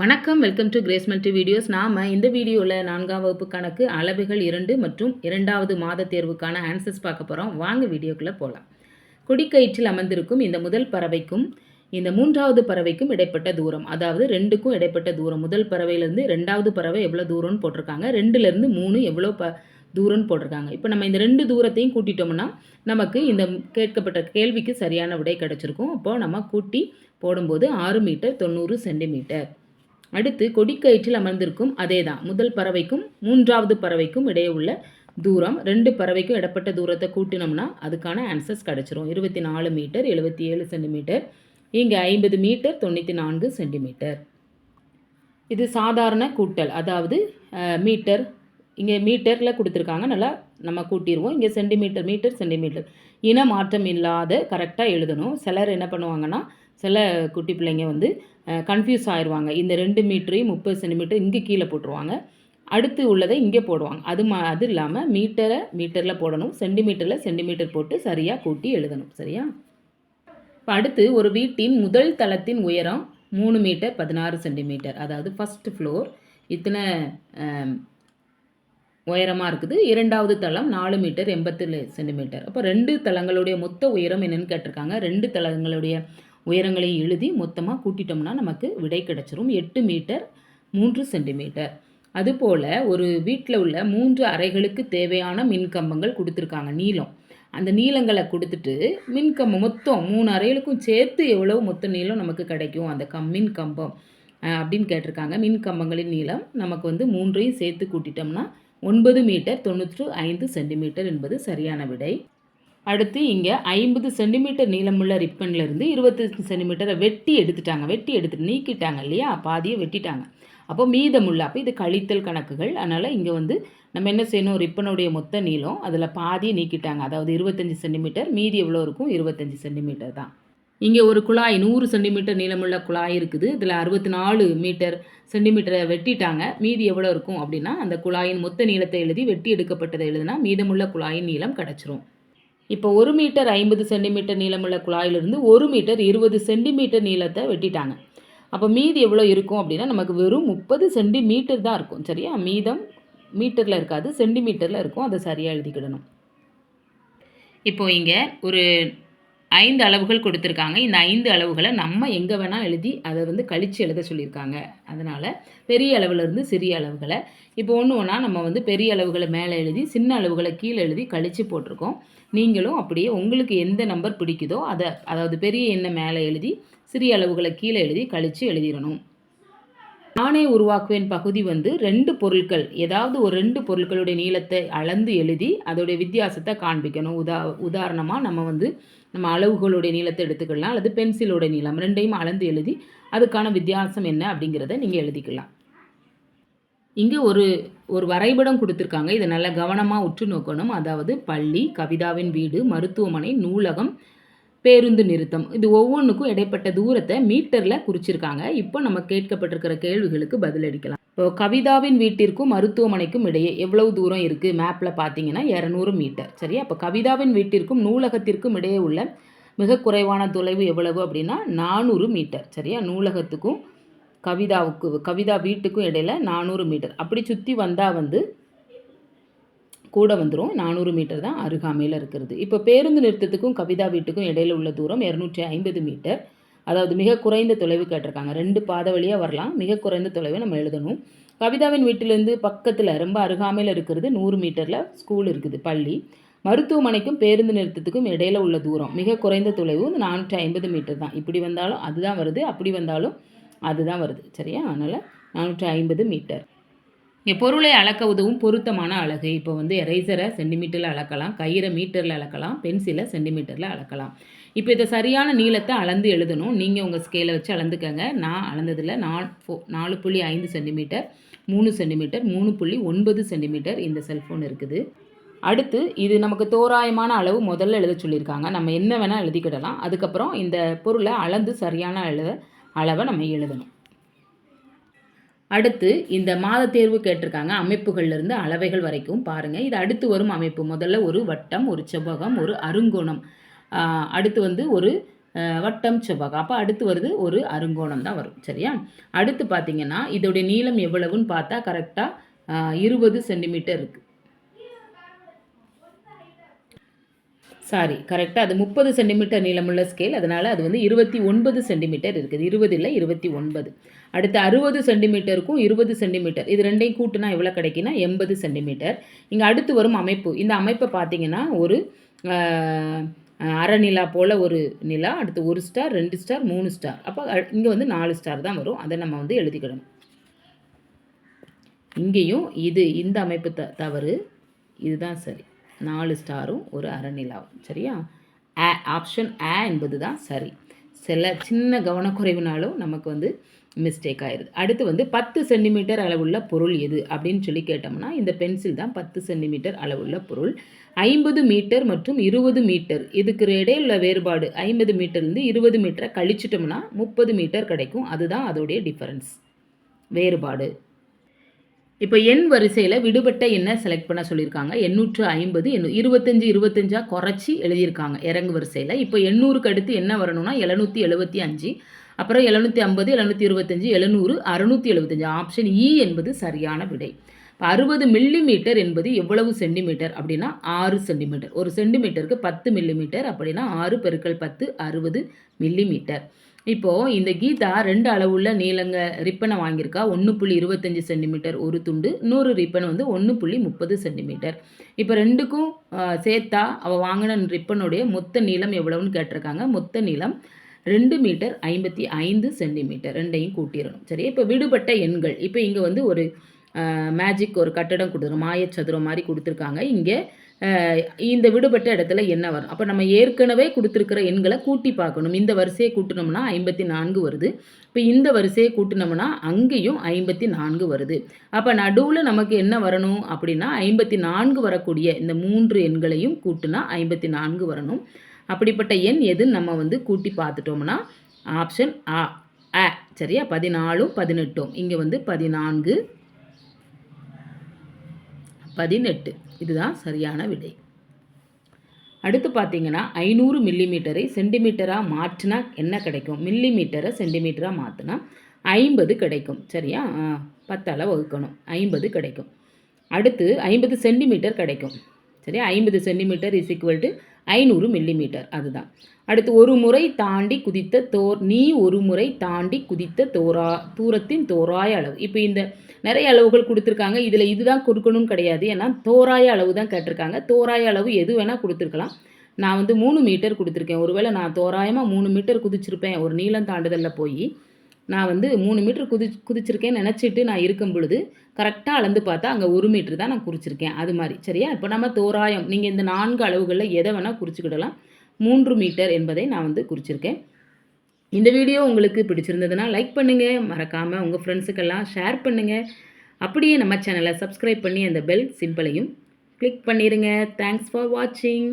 வணக்கம் welcome to Grace multi videos. நாம் இந்த வீடியோவில் நான்காம் வகுப்பு கணக்கு அளவுகள் இரண்டு மற்றும் இரண்டாவது மாத தேர்வுக்கான ஆன்சர்ஸ் பார்க்க போகிறோம் வாங்க வீடியோக்குள்ளே போகலாம் கொடிக்கயிற்றில் அமர்ந்திருக்கும் இந்த முதல் பறவைக்கும் இந்த மூன்றாவது பறவைக்கும் இடைப்பட்ட தூரம். அதாவது ரெண்டுக்கும் இடைப்பட்ட தூரம். முதல் பறவையிலேருந்து ரெண்டாவது பறவை எவ்வளோ தூரம்னு போட்டிருக்காங்க. ரெண்டுலேருந்து மூணு எவ்வளோ ப தூரம்னு போட்டிருக்காங்க. இப்போ நம்ம இந்த ரெண்டு தூரத்தையும் கூட்டிட்டோம்னா நமக்கு இந்த கேட்கப்பட்ட கேள்விக்கு சரியான விடை கிடச்சிருக்கும். அப்போது நம்ம கூட்டி போடும்போது ஆறு மீட்டர் தொண்ணூறு சென்டிமீட்டர். அடுத்து கொடிக்கயிற்றில் அமர்ந்திருக்கும் அதே தான் முதல் பறவைக்கும் மூன்றாவது பறவைக்கும் இடையே உள்ள தூரம். ரெண்டு பறவைக்கும் இடப்பட்ட தூரத்தை கூட்டினோம்னா அதுக்கான ஆன்சர்ஸ் கிடச்சிரும். இருபத்தி நாலு மீட்டர் எழுபத்தி ஏழு சென்டிமீட்டர் இங்கே ஐம்பது மீட்டர் தொண்ணூற்றி நான்கு சென்டிமீட்டர் இது சாதாரண கூட்டல். அதாவது மீட்டர் இங்கே மீட்டரில் கொடுத்துருக்காங்க. நல்லா நம்ம கூட்டிடுவோம் இங்கே சென்டிமீட்டர் மீட்டர் சென்டிமீட்டர். இன மாற்றம் இல்லாத கரெக்டாக எழுதணும். சிலர் என்ன பண்ணுவாங்கன்னா சில குட்டி பிள்ளைங்க வந்து கன்ஃபியூஸ் ஆயிடுவாங்க இந்த ரெண்டு மீட்டரையும் முப்பது சென்டிமீட்டர் இங்கே கீழே போட்டுருவாங்க. அடுத்து உள்ளதை இங்கே போடுவாங்க. அது மா அது இல்லாமல் மீட்டரை மீட்டரில் போடணும். சென்டிமீட்டரில் சென்டிமீட்டர் போட்டு சரியாக கூட்டி எழுதணும். சரியா? இப்போ அடுத்து ஒரு வீட்டின் முதல் தளத்தின் உயரம் மூணு மீட்டர் பதினாறு சென்டிமீட்டர். அதாவது ஃபஸ்ட்டு ஃப்ளோர் இத்தனை உயரமாக இருக்குது. இரண்டாவது தளம் நாலு மீட்டர் எண்பத்தேழு சென்டிமீட்டர். அப்போ ரெண்டு தளங்களுடைய மொத்த உயரம் என்னென்னு கேட்டிருக்காங்க. ரெண்டு தளங்களுடைய உயரங்களையும் எழுதி மொத்தமாக கூட்டிட்டோம்னா நமக்கு விடை கிடச்சிரும். எட்டு மீட்டர் மூன்று சென்டிமீட்டர். அதுபோல் ஒரு வீட்டில் உள்ள மூன்று அறைகளுக்கு தேவையான மின்கம்பங்கள் கொடுத்துருக்காங்க. நீளம். அந்த நீளங்களை கொடுத்துட்டு மின்கம்பம் மொத்தம் மூணு அறைகளுக்கும் சேர்த்து எவ்வளோ மொத்த நீளம் நமக்கு கிடைக்கும்? அந்த கம் மின் கம்பம் அப்படின்னு கேட்டிருக்காங்க. மின் கம்பங்களின் நீளம் நமக்கு வந்து மூன்றையும் சேர்த்து கூட்டிட்டோம்னா ஒன்பது மீட்டர் தொண்ணூற்று ஐந்து சென்டிமீட்டர் என்பது சரியான விடை. அடுத்து இங்கே ஐம்பது சென்டிமீட்டர் நீளமுள்ள ரிப்பன்லேருந்து இருபத்தஞ்சு சென்டிமீட்டரை வெட்டி எடுத்துட்டாங்க. வெட்டி எடுத்துட்டு நீக்கிட்டாங்க இல்லையா? பாதியை வெட்டிட்டாங்க. அப்போ மீதமுள்ள அப்போ இது கழித்தல் கணக்குகள். அதனால் இங்கே வந்து நம்ம என்ன செய்யணும்? ரிப்பனுடைய மொத்த நீளம் அதில் பாதியை நீக்கிட்டாங்க. அதாவது இருபத்தஞ்சி சென்டிமீட்டர் மீதி எவ்வளோ இருக்கும்? இருபத்தஞ்சி சென்டிமீட்டர் தான். இங்கே ஒரு குழாய் நூறு சென்டிமீட்டர் நீளமுள்ள குழாய் இருக்குது. இதில் அறுபத்தி நாலு மீட்டர் சென்டிமீட்டரை வெட்டிட்டாங்க. மீதி எவ்வளோ இருக்கும் அப்படின்னா அந்த குழாயின் மொத்த நீளத்தை எழுதி வெட்டி எடுக்கப்பட்டதை எழுதினா மீதமுள்ள குழாயின் நீளம் கிடச்சிரும். இப்போ ஒரு மீட்டர் ஐம்பது சென்டிமீட்டர் நீளமுள்ள குழாயிலிருந்து ஒரு மீட்டர் இருபது சென்டிமீட்டர் நீளத்தை வெட்டிட்டாங்க. அப்போ மீதி எவ்வளோ இருக்கும் அப்படின்னா நமக்கு வெறும் முப்பது சென்டிமீட்டர் தான் இருக்கும். சரியா? மீதம் மீட்டரில் இருக்காது சென்டிமீட்டரில் இருக்கும். அதை சரியாக எழுதிக்கிடணும். இப்போது இங்கே ஒரு ஐந்து அளவுகள் கொடுத்துருக்காங்க. இந்த ஐந்து அளவுகளை நம்ம எங்கே வேணால் எழுதி அதை வந்து கழித்து எழுத சொல்லியிருக்காங்க. அதனால் பெரிய அளவுலேருந்து சிறிய அளவுகளை. இப்போ ஒன்று ஒன்றா நம்ம வந்து பெரிய அளவுகளை மேலே எழுதி சின்ன அளவுகளை கீழே எழுதி கழித்து போட்டிருக்கோம். நீங்களும் அப்படியே உங்களுக்கு எந்த நம்பர் பிடிக்குதோ அதை அதாவது பெரிய எண்ணை மேலே எழுதி சிறிய அளவுகளை கீழே எழுதி கழித்து எழுதிடணும். நானே உருவாக்குவேன் பகுதி வந்து ரெண்டு பொருட்கள் ஏதாவது ஒரு ரெண்டு பொருட்களுடைய நீளத்தை அளந்து எழுதி அதோடைய வித்தியாசத்தை காண்பிக்கணும். உதா உதாரணமாக நம்ம வந்து நம்ம அளவுகளுடைய நீளத்தை எடுத்துக்கலாம் அல்லது பென்சிலோட நீளம் ரெண்டையும் அளந்து எழுதி அதுக்கான வித்தியாசம் என்ன அப்படிங்கிறத நீங்கள் எழுதிக்கலாம். இங்கே ஒரு ஒரு வரைபடம் கொடுத்துருக்காங்க. இதை நல்லா கவனமாக உற்று நோக்கணும். அதாவது பள்ளி கவிதாவின் வீடு மருத்துவமனை நூலகம் பேருந்து நிறுத்தம். இது ஒவ்வொன்றுக்கும் இடைப்பட்ட தூரத்தை மீட்டரில் குறிச்சிருக்காங்க. இப்போ நம்ம கேட்கப்பட்டிருக்கிற கேள்விகளுக்கு பதிலளிக்கலாம் இப்போ கவிதாவின் வீட்டிற்கும் மருத்துவமனைக்கும் இடையே எவ்வளவு தூரம் இருக்குது மேப்பில் பார்த்தீங்கன்னா இரநூறு மீட்டர். சரியா? அப்போ கவிதாவின் வீட்டிற்கும் நூலகத்திற்கும் இடையே உள்ள மிக குறைவான தொலைவு எவ்வளவு அப்படின்னா நானூறு மீட்டர். சரியா? நூலகத்துக்கும் கவிதாவுக்கு கவிதா வீட்டுக்கும் இடையில நானூறு மீட்டர். அப்படி சுற்றி வந்தால் வந்து கூட வந்துடும் நானூறு மீட்டர் தான் அருகாமையில் இருக்கிறது. இப்போ பேருந்து நிறுத்தத்துக்கும் கவிதா வீட்டுக்கும் இடையில உள்ள தூரம் இரநூற்றி ஐம்பது மீட்டர். அதாவது மிக குறைந்த தொலைவு கேட்டிருக்காங்க. ரெண்டு பாதை வழியாக வரலாம். மிக குறைந்த தொலைவை நம்ம எழுதணும். கவிதாவின் வீட்டிலேருந்து பக்கத்தில் ரொம்ப அருகாமையில் இருக்கிறது நூறு மீட்டரில் ஸ்கூல் இருக்குது பள்ளி. மருத்துவமனைக்கும் பேருந்து நிறுத்தத்துக்கும் இடையில உள்ள தூரம். மிக குறைந்த தொலைவு நானூற்றி ஐம்பது மீட்டர் தான். இப்படி வந்தாலும் அதுதான் வருது. அப்படி வந்தாலும் அதுதான் வருது. சரியா? அதனால் நானூற்றி ஐம்பது மீட்டர். இங்கே பொருளை அளக்க உதவும் பொருத்தமான அலகு இப்போ வந்து எரேசரை சென்டிமீட்டரில் அளக்கலாம். கயிறை மீட்டரில் அளக்கலாம். பென்சிலை சென்டிமீட்டரில் அளக்கலாம். இப்போ இதை சரியான நீளத்தை அளந்து எழுதணும். நீங்கள் உங்கள் ஸ்கேலை வச்சு அளந்துக்கங்க. நான் அளந்ததில் நான் ஃபோ நாலு புள்ளி ஐந்து சென்டிமீட்டர் மூணு சென்டிமீட்டர் மூணு புள்ளி ஒன்பது சென்டிமீட்டர் இந்த செல்ஃபோன் இருக்குது. அடுத்து இது நமக்கு தோராயமான அளவு முதல்ல எழுத சொல்லியிருக்காங்க. நம்ம என்ன வேணால் எழுதிக்கிடலாம். அதுக்கப்புறம் இந்த பொருளை அளந்து சரியான எழுத அளவை நம்ம எழுதணும். அடுத்து இந்த மாத தேர்வு கேட்டிருக்காங்க. அமைப்புகள்லேருந்து அளவைகள் வரைக்கும் பாருங்கள் இது அடுத்து வரும் அமைப்பு. முதல்ல ஒரு வட்டம் ஒரு செவ்வகம் ஒரு அருங்கோணம். அடுத்து வந்து ஒரு வட்டம் செவ்வகம். அப்போ அடுத்து வருது ஒரு அருங்கோணம் தான் வரும். சரியா? அடுத்து பார்த்தீங்கன்னா இதோடைய நீளம் எவ்வளவுன்னு பார்த்தா கரெக்டாக இருபது சென்டிமீட்டர் இருக்குது சாரி கரெக்டாக அது முப்பது சென்டிமீட்டர் நீளமுள்ள ஸ்கேல் அதனால் அது வந்து இருபத்தி ஒன்பது சென்டிமீட்டர் இருக்குது. இருபது இல்லை இருபத்தி ஒன்பது. அடுத்து அறுபது சென்டிமீட்டருக்கும் இருபது சென்டிமீட்டர் இது ரெண்டையும் கூட்டுனா எவ்வளோ கிடைக்குன்னா எண்பது சென்டிமீட்டர் இங்கே அடுத்து வரும் அமைப்பு. இந்த அமைப்பை பார்த்தீங்கன்னா ஒரு ஆஹ், அரை நிலா போல் ஒரு நிலா அடுத்து ஒரு ஸ்டார் ரெண்டு ஸ்டார் மூணு ஸ்டார் அப்போ இங்கே வந்து நாலு ஸ்டார் தான் வரும். அதை நம்ம வந்து எழுதிக்கிடணும் இங்கேயும் இது இந்த அமைப்பு த தவறு. இதுதான் சரி. நாலு ஸ்டாரும் ஒரு அறநிலாவும். சரியா? ஆ ஆப்ஷன் ஆ என்பது தான் சரி. சில சின்ன கவனக்குறைவுனாலும் நமக்கு வந்து மிஸ்டேக் ஆயிடுது அடுத்து வந்து பத்து சென்டிமீட்டர் அளவுள்ள பொருள் எது அப்படின்னு சொல்லி கேட்டோம்னா இந்த பென்சில் தான் பத்து சென்டிமீட்டர் அளவுள்ள பொருள். ஐம்பது மீட்டர் மற்றும் இருபது மீட்டர் இதுக்கு இடையுள்ள வேறுபாடு ஐம்பது மீட்டர்லேருந்து இருபது மீட்டரை கழிச்சிட்டோம்னா முப்பது மீட்டர் கிடைக்கும். அதுதான் அதோடைய டிஃபரன்ஸ் வேறுபாடு. இப்போ எண் வரிசையில் விடுபட்ட எண்ணை செலக்ட் பண்ண சொல்லியிருக்காங்க. எண்ணூற்று ஐம்பது எண்ணூ இருபத்தஞ்சி இருபத்தஞ்சா குறைச்சி எழுதியிருக்காங்க இறங்கு வரிசையில். இப்போ எண்ணூறுக்கு அடுத்து என்ன வரணும்னா எழுநூற்றி எழுபத்தி அஞ்சு அப்புறம் எழுநூற்றி ஐம்பது எழுநூற்றி இருபத்தஞ்சி எழுநூறு அறுநூற்றி எழுபத்தஞ்சு ஆப்ஷன் இ e என்பது சரியான விடை. இப்போ அறுபது மில்லி மீட்டர் என்பது எவ்வளவு சென்டிமீட்டர் அப்படின்னா ஆறு சென்டிமீட்டர் ஒரு சென்டிமீட்டருக்கு பத்து மில்லி மீட்டர் அப்படின்னா ஆறு பெருக்கள் பத்து அறுபது மில்லி மீட்டர் இப்போது இந்த கீதா ரெண்டு அளவுள்ள நீளங்க ரிப்பனை வாங்கியிருக்கா. ஒன்று புள்ளி இருபத்தஞ்சி சென்டிமீட்டர் ஒரு துண்டு நூறு ரிப்பன் வந்து ஒன்று புள்ளி முப்பது சென்டிமீட்டர். இப்போ ரெண்டுக்கும் சேர்த்தா அவள் வாங்கின ரிப்பனுடைய மொத்த நீளம் எவ்வளவுன்னு கேட்டிருக்காங்க. மொத்த நீளம் ரெண்டு மீட்டர் ஐம்பத்தி ஐந்து சென்டிமீட்டர். ரெண்டையும் கூட்டிடணும். சரி இப்போ விடுபட்ட எண்கள். இப்போ இங்கே வந்து ஒரு மேஜிக் ஒரு கட்டடம் கொடுத்துருக்கோம் மாயச்சதுரம் மாதிரி கொடுத்துருக்காங்க. இங்கே இந்த விடுபட்ட இடத்துல என்ன வரும்? அப்போ நம்ம ஏற்கனவே கொடுத்துருக்கிற எண்களை கூட்டி பார்க்கணும். இந்த வரிசையை கூட்டினோம்னா ஐம்பத்தி நான்கு வருது. இப்போ இந்த வரிசையை கூட்டினோம்னா அங்கேயும் ஐம்பத்தி நான்கு வருது. அப்போ நடுவில் நமக்கு என்ன வரணும் அப்படின்னா ஐம்பத்தி நான்கு வரக்கூடிய இந்த மூன்று எண்களையும் கூட்டினா ஐம்பத்தி நான்கு வரணும். அப்படிப்பட்ட எண் எதுன்னு நம்ம வந்து கூட்டி பார்த்துட்டோம்னா ஆப்ஷன் ஆ ஆ சரியா? பதினாலும் பதினெட்டும். இங்கே வந்து பதினான்கு பதினெட்டு. இதுதான் சரியான விடை. அடுத்து பார்த்தீங்கன்னா ஐநூறு மில்லிமீட்டரை சென்டிமீட்டராக மாற்றினா என்ன கிடைக்கும்? மில்லிமீட்டரை சென்டிமீட்டராக மாற்றினா ஐம்பது கிடைக்கும். சரியா? பத்தால் வகுக்கணும். ஐம்பது கிடைக்கும். அடுத்து ஐம்பது சென்டிமீட்டர் கிடைக்கும். சரியா? ஐம்பது சென்டிமீட்டர் இஸ் ஈக்குவல் டு ஐநூறு மில்லிமீட்டர். அதுதான். அடுத்து ஒரு முறை தாண்டி குதித்த தோர் நீ ஒரு முறை தாண்டி குதித்த தோரா தூரத்தின் தோராய அளவு. இப்போ இந்த நிறைய அளவுகள் கொடுத்துருக்காங்க. இதில் இதுதான் கொடுக்கணும்னு கிடையாது. ஏன்னா தோராய அளவு தான் கேட்டிருக்காங்க. தோராய அளவு எது வேணால் கொடுத்துருக்கலாம். நான் வந்து மூணு மீட்டர் கொடுத்துருக்கேன். ஒருவேளை நான் தோராயமாக மூணு மீட்டர் குதிச்சிருப்பேன். ஒரு நீளம் தாண்டுதலில் போய். நான் வந்து மூணு மீட்டர் குதி குதிச்சிருக்கேன்னு நினச்சிட்டு நான் இருக்கும் பொழுது கரெக்டாக அளந்து பார்த்தா அங்கே ஒரு மீட்ரு தான் நான் குறிச்சிருக்கேன். அது மாதிரி. சரியா? இப்போ நம்ம தோராயம் நீங்கள் இந்த நான்கு அளவுகளில் எதை வேணால் குறிச்சிக்கிடலாம். மூன்று மீட்டர் என்பதை நான் வந்து குறிச்சிருக்கேன். இந்த வீடியோ உங்களுக்கு பிடிச்சிருந்ததுன்னா லைக் பண்ணுங்கள் மறக்காமல் உங்கள் ஃப்ரெண்ட்ஸுக்கெல்லாம் ஷேர் பண்ணுங்கள் அப்படியே நம்ம சேனலை சப்ஸ்கிரைப் பண்ணி அந்த பெல் சிம்பிளையும் கிளிக் பண்ணிடுங்க தேங்க்ஸ் ஃபார் வாட்சிங்